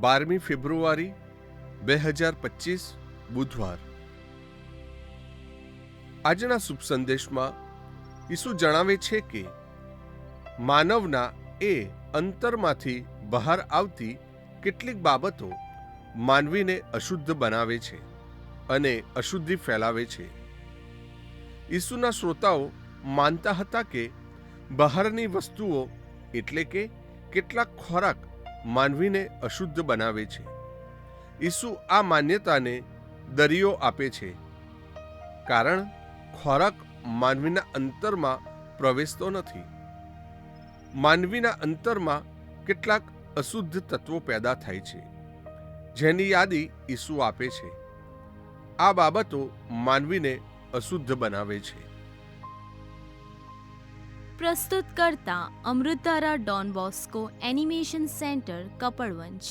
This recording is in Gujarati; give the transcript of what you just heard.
બારમી ફેબ્રુઆરી બે હજાર પચીસ બુધવાર. આજના શુભ સંદેશમાં ઈસુ જણાવે છે કે, માનવના એ અંતરમાંથી બહાર આવતી કેટલીક બાબતો માનવીને અશુદ્ધ બનાવે છે અને અશુદ્ધિ ફેલાવે છે. ઈસુના શ્રોતાઓ માનતા હતા કે બહારની વસ્તુઓ એટલે કે કેટલાક ખોરાક માનવીને અશુદ્ધ બનાવે છે. ઈસુ આ માન્યતાને દરિયો આપે છે. કારણ ખોરાક માનવીના અંતરમાં પ્રવેશતો નથી. માનવીના અંતરમાં કેટલાક અશુદ્ધ તત્વો પેદા થાય છે, જેની યાદી ઈસુ આપે છે. આ બાબતો માનવીને અશુદ્ધ બનાવે છે. પ્રસ્તુત કરતા અમૃતારા Don Bosco animation centre Kapadvanj.